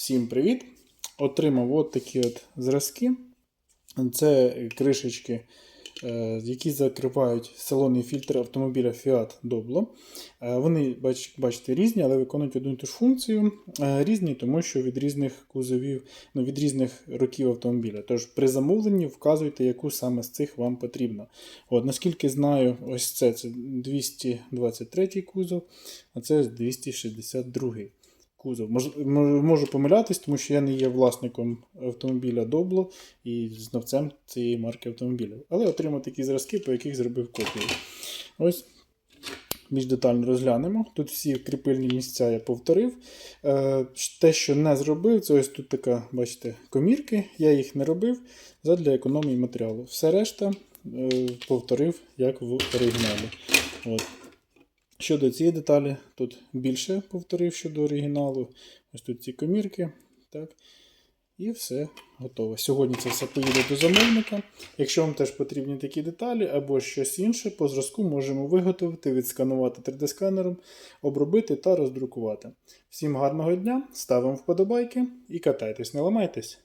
Всім привіт! Отримав от такі от зразки. Це кришечки, е, які закривають салонний фільтр автомобіля Fiat Doblo. Е, Вони, бачите, різні, але виконують одну і ту ж функцію. Е, Різні, тому що від різних кузовів, ну, від різних років автомобіля. Тож при замовленні вказуйте, яку саме з цих вам потрібно. От, наскільки знаю, ось це, це 223 кузов, а це 262 кузов. Мож, мож- можу помилятись, тому що я не є власником автомобіля Добло і знавцем цієї марки автомобіля. Але отримав такі зразки, по яких зробив копію. Ось більш детально розглянемо. Тут всі кріпильні місця я повторив. Е, те, що не зробив, це ось тут така, бачите, комірки. Я їх не робив задля економії матеріалу. Все решта е, повторив, як в оригіналі. От. Щодо цієї деталі, тут більше повторив щодо оригіналу. Ось тут ці комірки. Так. І все готово. Сьогодні це все поїде до замовника. Якщо вам теж потрібні такі деталі або щось інше, по зразку можемо виготовити, відсканувати 3D-сканером, обробити та роздрукувати. Всім гарного дня, ставимо вподобайки і катайтесь, не ламайтесь!